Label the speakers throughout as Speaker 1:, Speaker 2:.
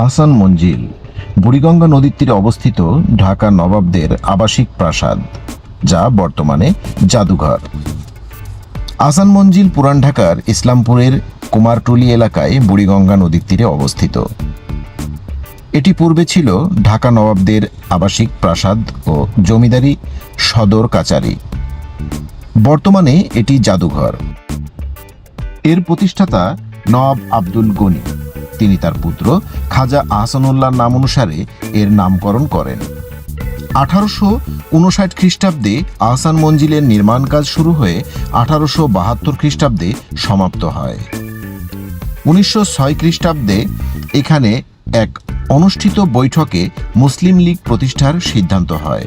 Speaker 1: আহসান মঞ্জিল, বুড়িগঙ্গা নদীর তীরে অবস্থিত ঢাকা নবাবদের আবাসিক প্রাসাদ, যা বর্তমানে জাদুঘর। আসান মঞ্জিল পুরান ঢাকার ইসলামপুরের কুমারটুলি এলাকায় বুড়িগঙ্গা নদীর তীরে অবস্থিত। এটি পূর্বে ছিল ঢাকা নবাবদের আবাসিক প্রাসাদ ও জমিদারি সদর কাচারি বর্তমানে এটি জাদুঘর। এর প্রতিষ্ঠাতা নবাব আব্দুল গনি। তিনি তার পুত্র খাজা আহসানুল্লাহর নাম অনুসারে এর নামকরণ করেন। আঠারোশো উনষাট খ্রিস্টাব্দে আহসান মঞ্জিলের নির্মাণ কাজ শুরু হয়ে আঠারোশো বাহাত্তর খ্রিস্টাব্দে সমাপ্ত হয়। উনিশশো ছয় খ্রিস্টাব্দে এখানে এক অনুষ্ঠিত বৈঠকে মুসলিম লীগ প্রতিষ্ঠার সিদ্ধান্ত হয়।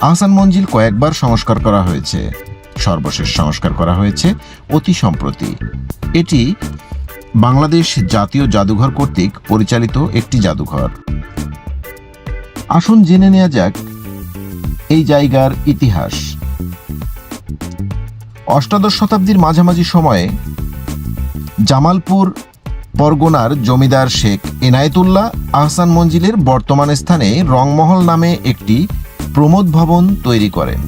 Speaker 1: আহসান মঞ্জিল কয়েকবার সংস্কার করা হয়েছে। সর্বশেষ সংস্কার করা হয়েছে অতি সম্প্রতি। এটি বাংলাদেশ জাতীয় জাদুঘর কর্তৃক পরিচালিত একটি জাদুঘর। আসুন জেনে নেওয়া যাক এই জায়গার ইতিহাস। অষ্টাদশ শতাব্দীর মাঝামাঝি সময়ে জামালপুর পরগনার জমিদার শেখ এনায়েতুল্লাহ আহসান মঞ্জিলের বর্তমান স্থানে রংমহল নামে একটি প্রমোদ ভবন তৈরি করেন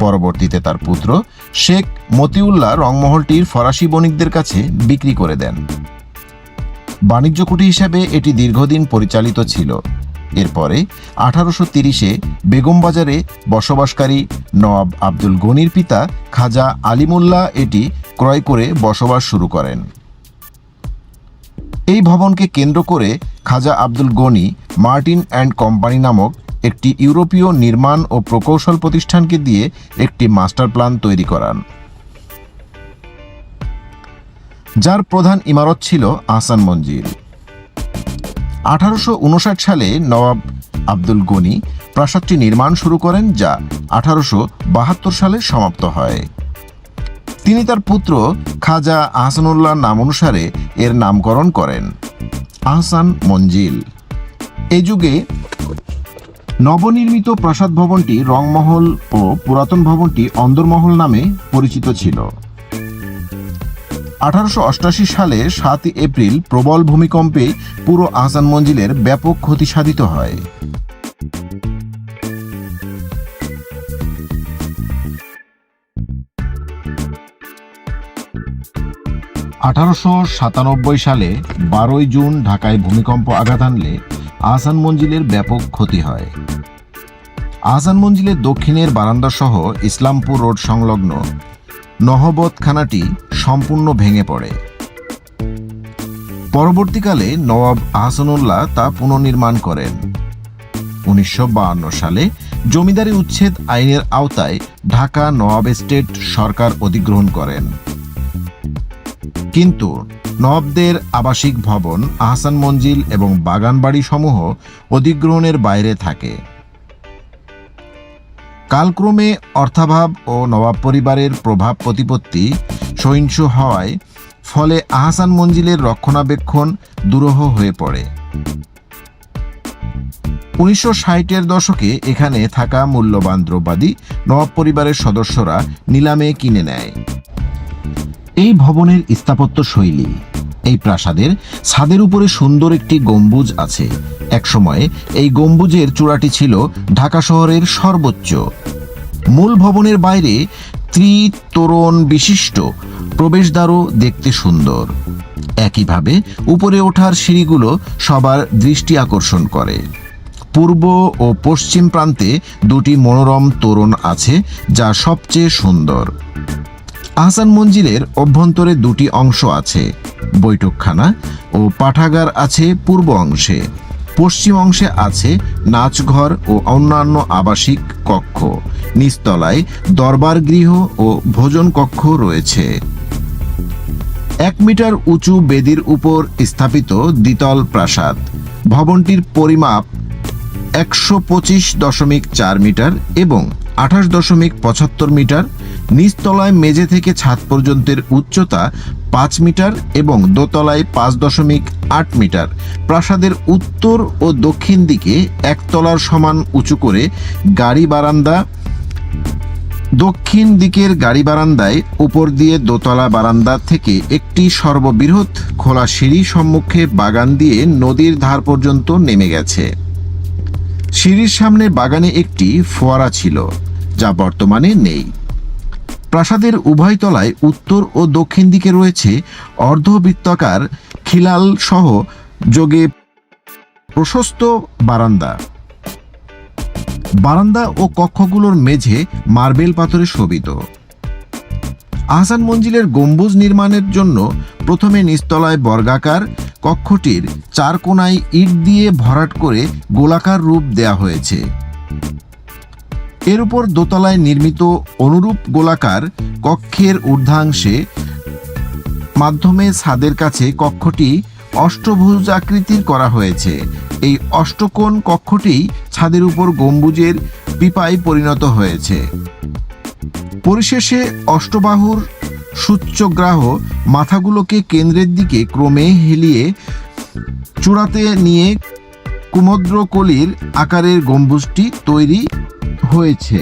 Speaker 1: পরবর্তীতে তার পুত্র শেখ মতিউল্লাহ রংমহলটির ফরাসি বণিকদের কাছে বিক্রি করে দেন। বাণিজ্য কুটি হিসাবে এটি দীর্ঘদিন পরিচালিত ছিল। এরপরে আঠারোশো তিরিশে বেগমবাজারে বসবাসকারী নওয়াব আব্দুল গনির পিতা খাজা আলিমুল্লাহ এটি ক্রয় করে বসবাস শুরু করেন। এই ভবনকে কেন্দ্র করে Khwaja Abdul Gani Martin and company নামক একটি ইউরোপীয় নির্মাণ ও প্রকৌশল প্রতিষ্ঠানকে দিয়ে একটি মাস্টার প্ল্যান তৈরি করান। যার প্রধান ইমারত ছিল আহসান মঞ্জিল। আঠারোশো উনষাট সালে নবাব আব্দুল গনি প্রাসাদটি নির্মাণ শুরু করেন, যা আঠারোশো বাহাত্তর সালে সমাপ্ত হয়। তিনি তার পুত্র খাজা আহসানুল্লাহ নাম অনুসারে এর নামকরণ করেন, আহসান মঞ্জিল। এই যুগে নবনির্মিত প্রাসাদ ভবনটি রংমহল ও পুরাতন ভবনটি অন্দরমহল নামে পরিচিত ছিল। আঠারোশো সালে সাত এপ্রিল প্রবল ভূমিকম্পে পুরো আহসান মঞ্জিলের ব্যাপক ক্ষতি সাধিত হয়। আঠারোশো সাতানব্বই সালে বারোই জুন ঢাকায় ভূমিকম্প আঘাত আনলে আহসান মঞ্জিলের ব্যাপক ক্ষতি হয়। আহসান মঞ্জিলের দক্ষিণের বারান্দা সহ ইসলামপুর রোড সংলগ্ন নহবতখানাটি সম্পূর্ণ ভেঙে পড়ে। পরবর্তীকালে নবাব আহসানুল্লাহ তা পুনর্নির্মাণ করেন। উনিশশো বায়ান্ন সালে জমিদারি উচ্ছেদ আইনের আওতায় ঢাকা নওয়াব এস্টেট সরকার অধিগ্রহণ করেন। কিন্তু নবাবদের আবাসিক ভবন, আহসান মঞ্জিল এবং বাগানবাড়ি সমূহ অধিগ্রহণের বাইরে থাকে। কালক্রমে অর্থাভাব ও নবাব পরিবারের প্রভাব প্রতিপত্তি সহিংস হওয়ায় ফলে আহসান মঞ্জিলের রক্ষণাবেক্ষণ দুরূহ হয়ে পড়ে। উনিশশো ষাটের দশকে এখানে থাকা মূল্যবান দ্রব্যাদি নবাব পরিবারের সদস্যরা নিলামে কিনে নেয়। এই ভবনের স্থাপত্য শৈলী, এই প্রাসাদের ছাদের উপরে সুন্দর একটি গম্বুজ আছে। একসময় এই গম্বুজের চূড়াটি ছিল ঢাকা শহরের সর্বোচ্চ। মূল ভবনের বাইরে ত্রিতোরণ বিশিষ্ট প্রবেশদ্বারও দেখতে সুন্দর। একইভাবে উপরে ওঠার সিঁড়িগুলো সবার দৃষ্টি আকর্ষণ করে। পূর্ব ও পশ্চিম প্রান্তে দুটি মনোরম তোরণ আছে যা সবচেয়ে সুন্দর। আহসান মঞ্জিলের অভ্যন্তরে দুটি অংশ আছে, বৈঠকখানা ও পাঠাগার আছে পূর্ব অংশে। পশ্চিম অংশে আছে নাচঘর ও অন্যান্য আবাসিক কক্ষ। নিচতলায় দরবার গৃহ ও ভোজন কক্ষ রয়েছে। এক মিটার উঁচু বেদির উপর স্থাপিত দ্বিতল প্রাসাদ। ভবনটির পরিমাপ একশো পঁচিশ দশমিক চার মিটার এবং আঠাশ দশমিক পঁচাত্তর মিটার নিচতলায় মেঝে থেকে ছাদ পর্যন্তের উচ্চতা পাঁচ মিটার এবং দোতলায় পাঁচ দশমিক আট মিটার। প্রাসাদের উত্তর ও দক্ষিণ দিকে একতলার সমান উঁচু করে গাড়ি বারান্দা, দক্ষিণ দিকের গাড়ি বারান্দায় উপর দিয়ে দোতলা বারান্দা থেকে একটি সর্ববৃহৎ খোলা সিঁড়ি সম্মুখে বাগান দিয়ে নদীর ধার পর্যন্ত নেমে গেছে। সিঁড়ির সামনে বাগানে একটি ফোয়ারা ছিল, যা বর্তমানে নেই। প্রাসাদের উভয় তলায় উত্তর ও দক্ষিণ দিকে রয়েছে অর্ধবৃত্তাকার খিলাল সহ যোগে প্রশস্ত বারান্দা। বারান্দা ও কক্ষগুলোর মেঝে মার্বেল পাথরে শোভিত। আহসান মঞ্জিলের গম্বুজ নির্মাণের জন্য প্রথমে নিস্তলায় বর্গাকার কক্ষটির চার কোনায় ইট দিয়ে ভরাট করে গোলাকার রূপ দেয়া হয়েছে। এর উপর দোতলায় নির্মিত অনুরূপ গোলাকার কক্ষের ঊর্ধ্বাংশে মাধ্যমে ছাদের কাছে কক্ষটি অষ্টভুজ আকৃতির করা হয়েছে। এই অষ্টকোণ কক্ষটি ছাদের উপর গম্বুজের পিপায় পরিণত হয়েছে। পরিশেষে অষ্টবাহুর সূচ্যগ্রাহ মাথাগুলোকে কেন্দ্রের দিকে ক্রমে হেলিয়ে চূড়াতে নিয়ে কুমদ্রকলির আকারের গম্বুজটি তৈরি হয়েছে।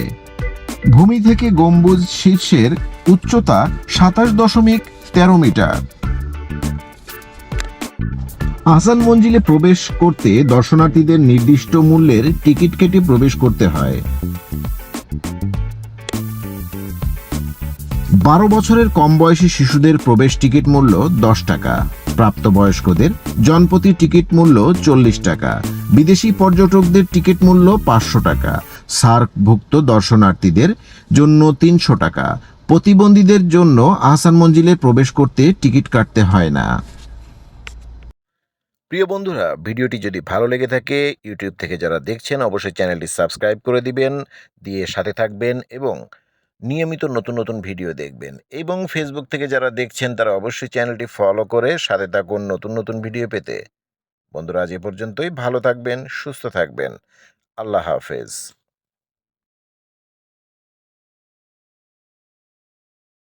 Speaker 1: ভূমি থেকে গম্বুজ শীর্ষের উচ্চতা সাতাশ দশমিক তেরো মিটার। আসান মঞ্জিলে প্রবেশ করতে দর্শনার্থীদের নির্দিষ্ট মূল্যের টিকিট কেটে প্রবেশ করতে হয়। বারো বছরের কম বয়সী শিশুদের প্রবেশ টিকিট মূল্য দশ টাকা। প্রাপ্তবয়স্কদের জনপ্রতি টিকিট মূল্য চল্লিশ টাকা। বিদেশি পর্যটকদের টিকিট মূল্য পাঁচশো টাকা। সার্কভুক্ত দর্শনার্থীদের জন্য তিনশো টাকা। প্রতিবন্ধীদের জন্য আহসান মঞ্জিলে প্রবেশ করতে টিকিট কাটতে হয় না।
Speaker 2: প্রিয় বন্ধুরা, ভিডিওটি যদি ভালো লেগে থাকে, ইউটিউব থেকে যারা দেখছেন, অবশ্যই চ্যানেলটি সাবস্ক্রাইব করে দিবেন, দিয়ে সাথে থাকবেন এবং নিয়মিত নতুন নতুন ভিডিও দেখবেন। এবং ফেসবুক থেকে যারা দেখছেন, তারা অবশ্যই চ্যানেলটি ফলো করে সাথে থাকুন নতুন নতুন ভিডিও পেতে। বন্ধুরা, আজ এ পর্যন্তই। ভালো থাকবেন, সুস্থ থাকবেন। আল্লাহ হাফেজ।